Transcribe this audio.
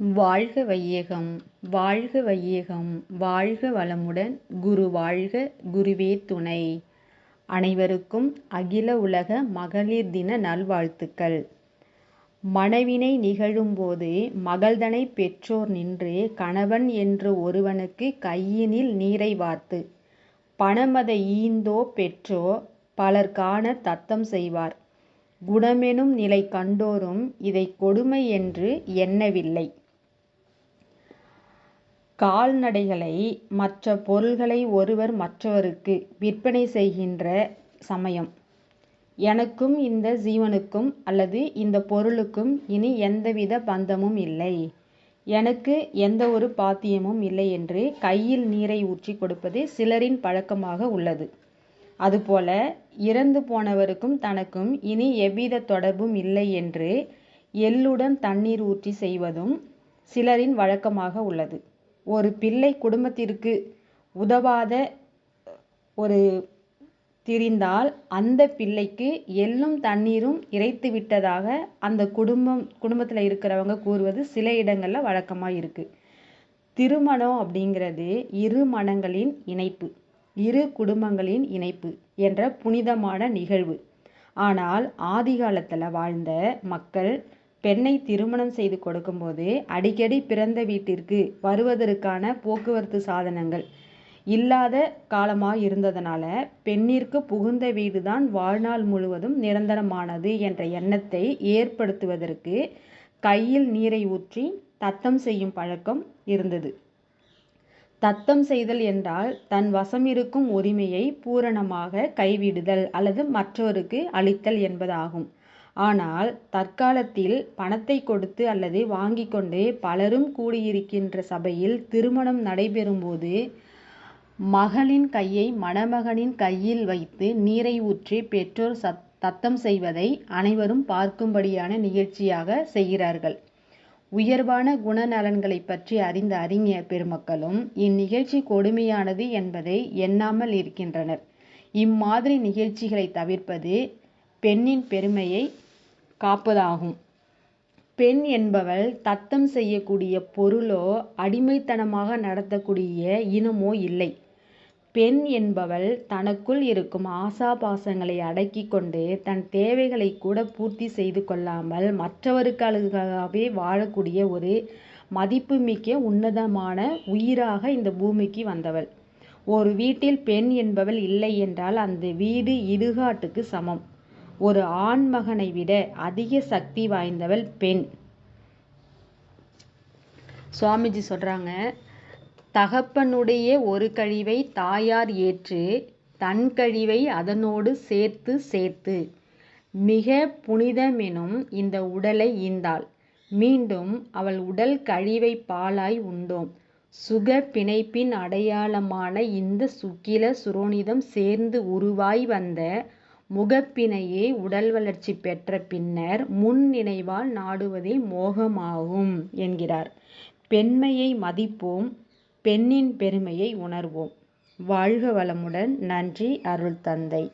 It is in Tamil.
வாழ்க வையகம் வாழ்க வையகம் வாழ்க வளமுடன் குரு வாழ்க குருவே துணை. அனைவருக்கும் அகில உலக மகளிர் தின நல்வாழ்த்துக்கள். மணவினை நிகழும்போது மகள்தனை பெற்றோர் நின்று கணவன் என்று ஒருவனுக்கு கையினில் நீரை வார்த்து பணமத ஈந்தோ பெற்றோ பலர் காண தத்தம் செய்வார். குணமெனும் நிலை கண்டோரும் இதை கொடுமை என்று எண்ணவில்லை. கால்நடைகளை மற்ற பொருள்களை ஒருவர் மற்றவருக்கு விற்பனை செய்கின்ற சமயம். எனக்கும் இந்த ஜீவனுக்கும் அல்லது இந்த பொருளுக்கும் இனி எந்தவித பந்தமும் இல்லை. எனக்கு எந்த ஒரு பாத்தியமும் இல்லை என்று கையில் நீரை ஊற்றி கொடுப்பது சிலரின் பழக்கமாக உள்ளது. அதுபோல இறந்து போனவருக்கும் தனக்கும் இனி எவ்வித தொடர்பும் இல்லை என்று எள்ளுடன் தண்ணீர் ஊற்றி செய்வதும் சிலரின் வழக்கமாக உள்ளது. ஒரு பிள்ளை குடும்பத்திற்கு உதவாத ஒரு திரிந்தால் அந்த பிள்ளைக்கு எள்ளும் தண்ணீரும் இறைத்து விட்டதாக அந்த குடும்பம் குடும்பத்தில் இருக்கிறவங்க கூறுவது சில இடங்களில் வழக்கமாக இருக்குது திருமணம் அப்படிங்கிறது இரு மனங்களின் இணைப்பு இரு குடும்பங்களின் இணைப்பு என்ற புனிதமான நிகழ்வு. ஆனால் ஆதி காலத்தில் வாழ்ந்த மக்கள் பெண்ணை திருமணம் செய்து கொடுக்கும்போது அடிக்கடி பிறந்த வீட்டிற்கு வருவதற்கான போக்குவரத்து சாதனங்கள் இல்லாத காலமாக இருந்ததனால பெண்ணிற்கு புகுந்த வீடுதான் வாழ்நாள் முழுவதும் நிரந்தரமானது என்ற எண்ணத்தை ஏற்படுத்துவதற்கு கையில் நீரை ஊற்றி தத்தம் செய்யும் பழக்கம் இருந்தது. தத்தம் செய்தல் என்றால் தன் வசம் இருக்கும் உரிமையை பூரணமாக கைவிடுதல் அல்லது மற்றவருக்கு அளித்தல் என்பதாகும். ஆனால் தற்காலத்தில் பணத்தை கொடுத்து அல்லது வாங்கி கொண்டு பலரும் கூடியிருக்கின்ற சபையில் திருமணம் நடைபெறும்போது மகளின் கையை மணமகனின் கையில் வைத்து நீரை ஊற்றி பெற்றோர் சத் தத்தம் செய்வதை அனைவரும் பார்க்கும்படியான நிகழ்ச்சியாக செய்கிறார்கள். உயர்வான குணநலன்களை பற்றி அறிந்த அறிஞர் பெருமக்களும் இந்நிகழ்ச்சி கொடுமையானது என்பதை எண்ணாமல் இருக்கின்றனர். இம்மாதிரி நிகழ்ச்சிகளை தவிர்ப்பது பெண்ணின் பெருமையை காப்பதாகும். பெண் என்பவள் தத்தம் செய்யக்கூடிய பொருளோ அடிமைத்தனமாக நடத்தக்கூடிய இனமோ இல்லை. பெண் என்பவள் தனக்குள் இருக்கும் ஆசாபாசங்களை அடக்கி கொண்டு தன் தேவைகளை கூட பூர்த்தி செய்து கொள்ளாமல் மற்றவர்களுக்காகவே வாழக்கூடிய ஒரு மதிப்புமிக்க உன்னதமான உயிராக இந்த பூமிக்கு வந்தவள். ஒரு வீட்டில் பெண் என்பவள் இல்லை என்றால் அந்த வீடு இடுகாட்டுக்கு சமம். ஒரு ஆண்மகனை விட அதிக சக்தி வாய்ந்தவள் பெண். சுவாமிஜி சொல்றாங்க தகப்பனுடைய ஒரு கழிவை தாயார் ஏற்று தன் கழிவை அதனோடு சேர்த்து சேர்த்து. மிக புனிதமெனும் இந்த உடலை ஈந்தாள். மீண்டும் அவள் உடல் கழிவை பாலாய் உண்டோம். சுக பிணைப்பின் அடையாளமான இந்த சுக்கில சுரோனிதம் சேர்ந்து உருவாய் வந்த முகப்பினையே உடல் வளர்ச்சி பெற்ற பின்னர் முன் நினைவால் நாடுவதே மோகமாகும் என்கிறார். பெண்மையை மதிப்போம் பெண்ணின் பெருமையை உணர்வோம். வாழ்க வளமுடன் நன்றி அருள் தந்தை.